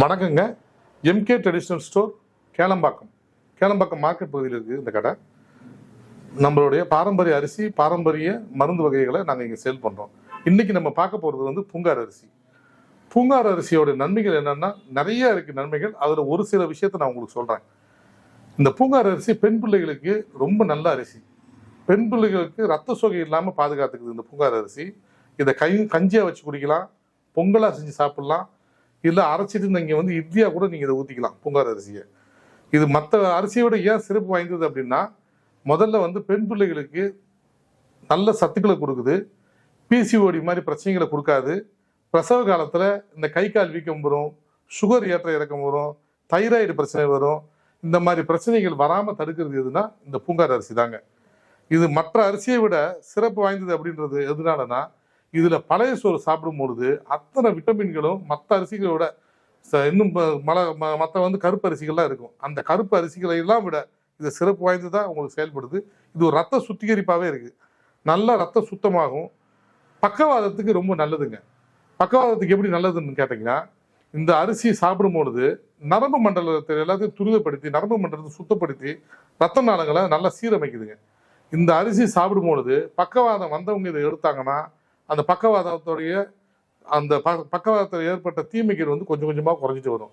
வணக்கங்க. MK traditional store Kelambakkam. Kelambakkam market பகுதியில் இருக்குது இந்த கடை. நம்மளுடைய பாரம்பரிய அரிசி பாரம்பரிய மருந்து வகைகளை நாங்கள் இங்கே சேல் பண்ணுறோம் இன்றைக்கி நம்ம பார்க்க போகிறது வந்து பூங்கார் அரிசி. பூங்கார் அரிசியோட நன்மைகள் என்னென்னா நிறைய இருக்குது நன்மைகள். அதில் ஒரு சில விஷயத்தை நான் உங்களுக்கு சொல்கிறேன் இந்த பூங்கார் அரிசி பெண் பிள்ளைகளுக்கு ரொம்ப நல்ல அரிசி. பெண் பிள்ளைகளுக்கு ரத்த சோகை இல்லாமல் பாதுகாத்துக்குது இந்த பூங்கார் அரிசி. இதை கை கஞ்சியாக வச்சு குடிக்கலாம். பொங்கலாக செஞ்சு சாப்பிட்லாம். இல்லை அரைச்சிட்டு நீங்கள் வந்து இட்லியாக கூட நீங்கள் இதை ஊற்றிக்கலாம் பூங்கார் அரிசியை. இது மற்ற அரிசியை விட ஏன் சிறப்பு வாய்ந்தது அப்படின்னா முதல்ல வந்து பெண் பிள்ளைகளுக்கு நல்ல சத்துக்களை கொடுக்குது. பிசிஓடி மாதிரி பிரச்சனைகளை கொடுக்காது. பிரசவ காலத்தில் இந்த கை கால் வீக்கம் வரும் சுகர் ஏற்ற இறக்கம் வரும் தைராய்டு பிரச்சனை வரும். இந்த மாதிரி பிரச்சனைகள் வராமல் தடுக்கிறது எதுனா இந்த பூங்கார் அரிசி தாங்க. இது மற்ற அரிசியை விட சிறப்பு வாய்ந்தது அப்படின்றது எதனாலனா இதில் பழைய சோறு சாப்பிடும் பொழுது அத்தனை விட்டமின்களும் மற்ற அரிசிகளை விட ச- இன்னும் ப- மல மற்ற வந்து கருப்பு அரிசிகள்லாம் இருக்கும். அந்த கருப்பு அரிசிகளை எல்லாம் விட இது சிறப்பு வாய்ந்து தான் உங்களுக்கு செயல்படுது. இது ஒரு ரத்த சுத்திகரிப்பாகவே இருக்குது நல்லா ரத்தம் சுத்தமாகும். பக்கவாதத்துக்கு ரொம்ப நல்லதுங்க. பக்கவாதத்துக்கு எப்படி நல்லதுன்னு கேட்டிங்கன்னா இந்த அரிசி சாப்பிடும் பொழுது நரம்பு மண்டலத்தை எல்லாத்தையும் துரிதப்படுத்தி நரம்பு மண்டலத்தை சுத்தப்படுத்தி ரத்த நாளங்களை நல்லா சீரமைக்குதுங்க. இந்த அரிசி சாப்பிடும் பொழுது பக்கவாதம் வந்தவங்க இதை எடுத்தாங்கன்னா அந்த பக்கவாதத்துடைய அந்த ப பக்கவாதத்தில் ஏற்பட்ட தீமைகள் வந்து கொஞ்சம் கொஞ்சமாக குறைஞ்சிட்டு வரும்.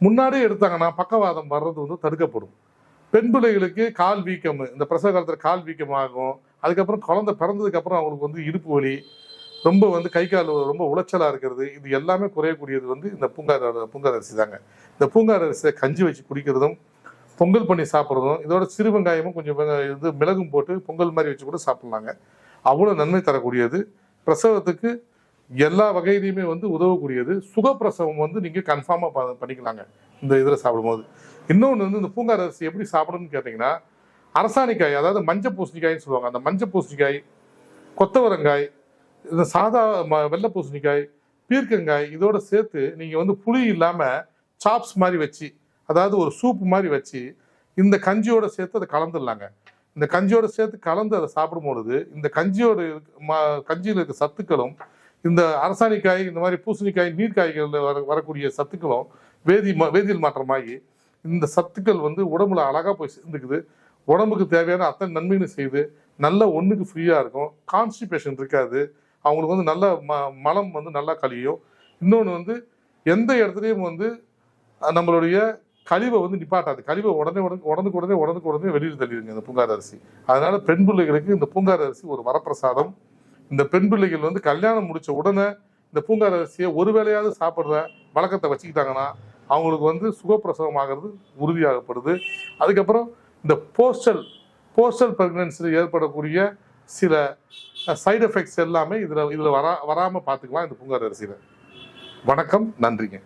முன்னாடியே எடுத்தாங்கன்னா பக்கவாதம் வர்றது வந்து தடுக்கப்படும். பெண் பிள்ளைகளுக்கு கால் வீக்கம் இந்த பிரசவ காலத்தில் கால் வீக்கம் ஆகும் அதுக்கப்புறம் குழந்தை பிறந்ததுக்கப்புறம் அவங்களுக்கு வந்து இடுப்பு வலி ரொம்ப வந்து கை கால் ரொம்ப உளைச்சலாக இருக்கிறது. இது எல்லாமே குறையக்கூடியது வந்து இந்த பூங்கார பூங்கார் அரிசி தாங்க. இந்த பூங்கார் அரிசியை கஞ்சி வச்சு குடிக்கிறதும் பொங்கல் பண்ணி சாப்பிட்றதும் இதோட சிறு வெங்காயமும் கொஞ்சம் இது மிளகும் போட்டு பொங்கல் மாதிரி வச்சு கூட சாப்பிட்லாங்க. அவ்வளோ நன்மை தரக்கூடியது. பிரசவத்துக்கு எல்லா வகையிலையுமே வந்து உதவக்கூடியது. சுகப்பிரசவம் வந்து நீங்கள் கன்ஃபார்மாக பண்ணிக்கலாங்க இந்த இதில் சாப்பிடும்போது. இன்னொன்று வந்து இந்த பூங்கார் அரிசி எப்படி சாப்பிடணும்னு கேட்டிங்கன்னா அரசாணிக்காய் அதாவது மஞ்சள் பூசணிக்காய்னு சொல்லுவாங்க. அந்த மஞ்சள் பூசணிக்காய் கொத்தவரங்காய் இந்த சாதா ம வெள்ளை பூசணிக்காய் பீர்க்கங்காய் இதோட சேர்த்து நீங்கள் வந்து புளி இல்லாமல் சாப்ஸ் மாதிரி வச்சு அதாவது ஒரு சூப் மாதிரி வச்சு இந்த கஞ்சியோட சேர்த்து அதை கலந்துடலாங்க. இந்த கஞ்சியோட சேர்த்து கலந்து அதை சாப்பிடும் பொழுது இந்த கஞ்சியோட கஞ்சியில் இருக்க சத்துக்களும் இந்த அரசாணிக்காய் இந்த மாதிரி பூசணிக்காய் நீர்க்காய்களில் வர வரக்கூடிய சத்துக்களும் வேதி ம- வேதியியல் மாற்றமாகி இந்த சத்துக்கள் வந்து உடம்புல அழகாக போய் சேர்ந்துக்குது. உடம்புக்கு தேவையான அத்தனை நன்மைகளும் செய்து நல்ல ஒன்றுக்கு ஃப்ரீயாக இருக்கும். கான்ஸ்டிபேஷன் இருக்காது. அவங்களுக்கு வந்து நல்ல ம மலம் வந்து நல்லா கழியும். இன்னொன்று வந்து எந்த இடத்துலையும் வந்து நம்மளுடைய கழிவை வந்து நிப்பாட்டாது. கழிவை உடனே உடனே உடனுக்கு உடனே உடனுக்கு உடனே வெளியில் தள்ளிடுங்க இந்த பூங்காத அரிசி. அதனால பெண் பிள்ளைகளுக்கு இந்த பூங்கார அரிசி ஒரு வரப்பிரசாதம். இந்த பெண் பிள்ளைகள் வந்து கல்யாணம் முடிச்ச உடனே இந்த பூங்கார அரிசியை ஒரு வேளையாவது சாப்பிட்ற வழக்கத்தை வச்சுக்கிட்டாங்கன்னா அவங்களுக்கு வந்து சுகப்பிரசவம் ஆகிறது உறுதியாகப்படுது. அதுக்கப்புறம் இந்த போஸ்டல் போஸ்டல் ப்ரெக்னன்சியில் ஏற்படக்கூடிய சில சைடு எஃபெக்ட்ஸ் எல்லாமே இதில் இதில் வரா வராமல் பார்த்துக்கலாம் இந்த பூங்கார் அரிசியில். வணக்கம் நன்றிங்க.